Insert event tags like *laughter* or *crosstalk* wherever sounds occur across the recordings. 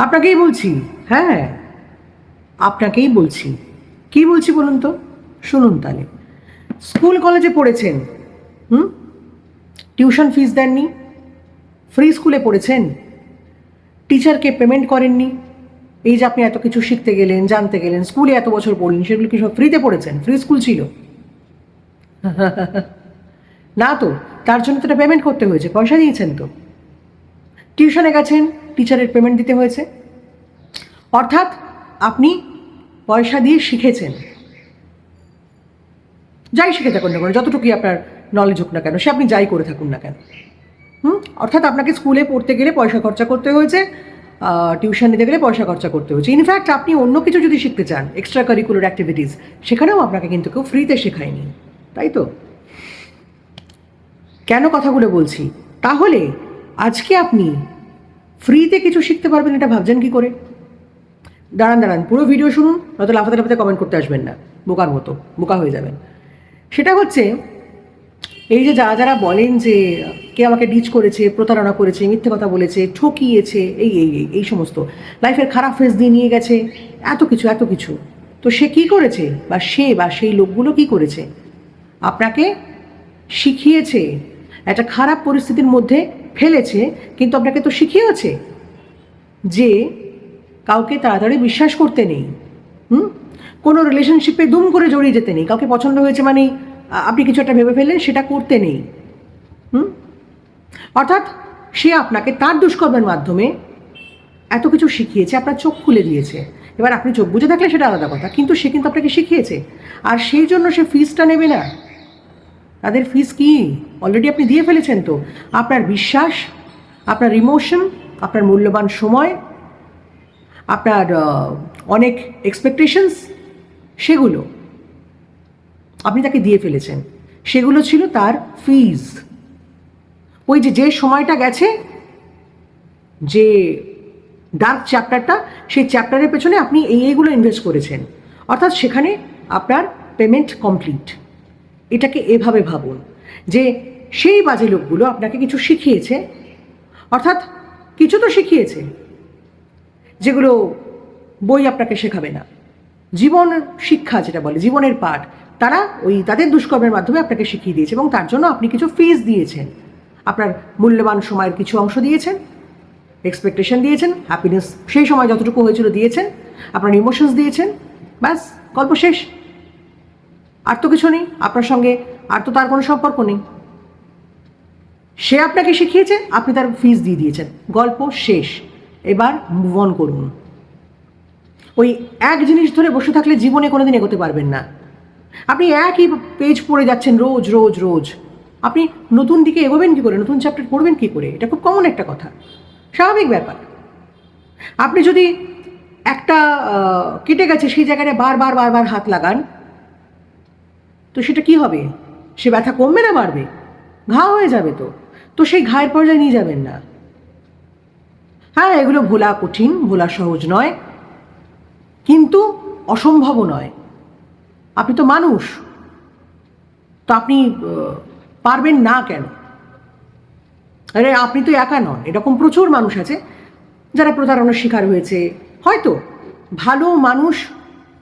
আপনাকেই বলছি। হ্যাঁ আপনাকেই বলছি। কি বলছি বলুন তো? শুনুন তাহলে। স্কুল কলেজে পড়েছেন, হুম? টিউশন ফিস দেননি? ফ্রি স্কুলে পড়েছেন? টিচারকে পেমেন্ট করেননি? এই যে আপনি এত কিছু শিখতে গেলেন, জানতে গেলেন, স্কুলে এত বছর পড়লেন, সেগুলো কি সব ফ্রিতে পড়েছেন? ফ্রি স্কুল ছিল। *laughs* না তো, তার জন্য তো পেমেন্ট করতে হয়েছে, পয়সা দিয়েছেন তো। টিউশনে গেছেন, টিচারের পেমেন্ট দিতে হয়েছে। অর্থাৎ আপনি পয়সা দিয়ে শিখেছেন। যাই শিখে থাকুন না কেন, যতটুকুই আপনার নলেজ হোক না কেন, সে আপনি যাই করে থাকুন না কেন। হুম? অর্থাৎ আপনাকে স্কুলে পড়তে গেলে পয়সা খরচা করতে হয়েছে টিউশন নিতে গেলে পয়সা খরচা করতে হয়েছে। ইনফ্যাক্ট আপনি অন্য কিছু যদি শিখতে চান এক্সট্রা কারিকুলার অ্যাক্টিভিটিস সেখানেও আপনাকে কিন্তু কেউ ফ্রিতে শেখায়নি। তাই তো? কেন কথাগুলো বলছি? তাহলে আজকে আপনি ফ্রিতে কিছু শিখতে পারবেন এটা ভাবছেন কি করে? দাঁড়ান দাঁড়ান, পুরো ভিডিও শুনুন, নয়তো লাফাতে লাফাতে কমেন্ট করতে আসবেন না, বোকার মতো, বোকা হয়ে যাবেন। সেটা হচ্ছে, এই যে যারা যারা বলেন যে কে আমাকে ডিচ করেছে, প্রতারণা করেছে, মিথ্যে কথা বলেছে, ঠকিয়েছে, এই এই এই এই সমস্ত লাইফের খারাপ ফেস দিয়ে নিয়ে গেছে, এত কিছু এত কিছু। তো সে কি করেছে? বা সে, বা সেই লোকগুলো কি করেছে? আপনাকে শিখিয়েছে একটা খারাপ পরিস্থিতির মধ্যে ফেলেছে, কিন্তু আপনাকে তো শিখিয়েছে যে কাউকে তাড়াতাড়ি বিশ্বাস করতে নেই, হুম? কোনো রিলেশনশিপে দুম করে জড়িয়ে যেতে নেই, কাউকে পছন্দ হয়েছে মানে আপনি কিছু একটা ভেবে ফেললেন, সেটা করতে নেই, হুম? অর্থাৎ সে আপনাকে তার দুষ্কর্মের মাধ্যমে এত কিছু শিখিয়েছে, আপনার চোখ খুলে দিয়েছে। এবার আপনি চোখ বুঝে থাকলে সেটা আলাদা কথা, কিন্তু সে কিন্তু আপনাকে শিখিয়েছে। আর সেই জন্য সে ফিজটা নেবে না। তাদের ফিস কি? অলরেডি আপনি দিয়ে ফেলেছেন তো। আপনার বিশ্বাস, আপনার ইমোশন আপনার মূল্যবান সময়, আপনার অনেক এক্সপেকটেশনস সেগুলো আপনি তাকে দিয়ে ফেলেছেন। সেগুলো ছিল তার ফিজ ওই যে যে সময়টা গেছে, যে ডার্ক চ্যাপ্টারটা সেই চ্যাপ্টারের পেছনে আপনি এই, এইগুলো ইনভেস্ট করেছেন। অর্থাৎ সেখানে আপনার পেমেন্ট কমপ্লিট এটাকে এভাবে ভাবুন যে সেই বাজে লোকগুলো আপনাকে কিছু শিখিয়েছে, অর্থাৎ কিছু তো শিখিয়েছে, যেগুলো বই আপনাকে শেখাবে না। জীবন শিক্ষা যেটা বলে, জীবনের পাঠ, তারা ওই তাদের দুষ্কর্মের মাধ্যমে আপনাকে শিখিয়ে দিয়েছে এবং তার জন্য আপনি কিছু ফিস দিয়েছেন। আপনার মূল্যবান সময়ের কিছু অংশ দিয়েছেন এক্সপেকটেশন দিয়েছেন হ্যাপিনেস সেই সময় যতটুকু হয়েছিল দিয়েছেন, আপনার ইমোশনস দিয়েছেন, ব্যাস, গল্প শেষ। আর তো কিছু নেই, আপনার সঙ্গে আর তো তার কোনো সম্পর্ক নেই। সে আপনাকে শিখিয়েছে, আপনি তার ফিস দিয়ে দিয়েছেন। গল্প শেষ। এবার মুভ অন করুন। ওই এক জিনিস ধরে বসে থাকলে জীবনে কোনোদিন এগোতে পারবেন না। আপনি একই পেজ পড়ে যাচ্ছেন রোজ রোজ রোজ। আপনি নতুন দিকে এগোবেন কী করে? নতুন চ্যাপ্টার পড়বেন কী করে? এটা খুব কমন একটা কথা। স্বাভাবিক ব্যাপার। আপনি যদি একটা কেটে গেছে, সেই জায়গাটা বারবার বারবার হাত লাগান তো সেটা কি হবে? সে ব্যথা কমবে না বাড়বে? ঘা হয়ে যাবে তো। তো সেই ঘায়ের পর্যায়ে নিয়ে যাবেন না। হ্যাঁ এগুলো ভোলা কঠিন, ভোলা সহজ নয়। কিন্তু অসম্ভবও নয়। আপনি তো মানুষ। তো আপনি পারবেন না কেন? আরে, আপনি তো একা নন। এরকম প্রচুর মানুষ আছে যারা প্রতারণার শিকার হয়েছে। হয়তো ভালো মানুষ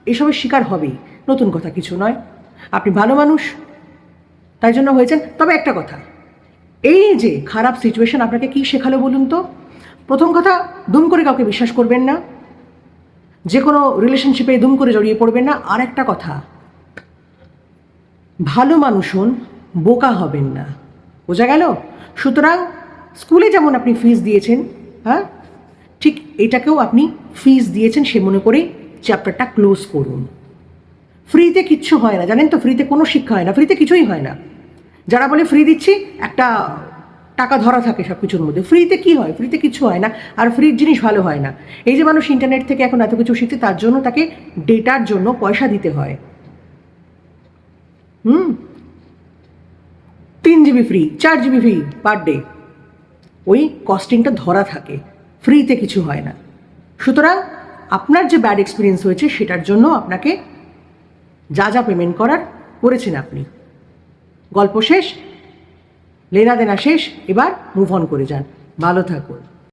এসবের শিকার হবেই। নতুন কথা কিছু নয়। আপনি ভালো মানুষ। তাই জন্য হয়েছেন। তবে একটা কথা, এই যে খারাপ সিচুয়েশন আপনাকে কি শেখালো বলুন তো? প্রথম কথা, দুম করে কাউকে বিশ্বাস করবেন না। যে কোনো রিলেশনশিপে দুম করে জড়িয়ে পড়বেন না। আর একটা কথা, ভালো মানুষ হন, বোকা হবেন না। বোঝা গেল? সুতরাং স্কুলে যেমন আপনি ফিস দিয়েছেন হ্যাঁ ঠিক এটাকেও আপনি ফিস দিয়েছেন সে মনে করে চ্যাপ্টারটা ক্লোজ করুন। ফ্রিতে কিচ্ছু হয় না, জানেন তো? ফ্রিতে কোনো শিক্ষা হয় না, ফ্রিতে কিছুই হয় না। যারা বলে ফ্রি দিচ্ছি, একটা টাকা ধরা থাকে সব কিছুর মধ্যে। ফ্রিতে কি হয়? ফ্রিতে কিছু হয় না, আর ফ্রির জিনিস ভালো হয় না। এই যে মানুষ ইন্টারনেট থেকে এখন এত কিছু শিখছে, তার জন্য তাকে ডেটার জন্য পয়সা দিতে হয়। হুম? তিন জিবি ফ্রি চার জিবি ফ্রি পার ডে ওই কস্টিংটা ধরা থাকে, ফ্রিতে কিছু হয় না। সুতরাং আপনার যে ব্যাড এক্সপিরিয়েন্স হয়েছে, সেটার জন্য আপনাকে যা যা পেমেন্ট করার করেছেন আপনি। গল্প শেষ লেনা দেনা শেষ, এবার মুভ অন করে যান। ভালো থাকুন।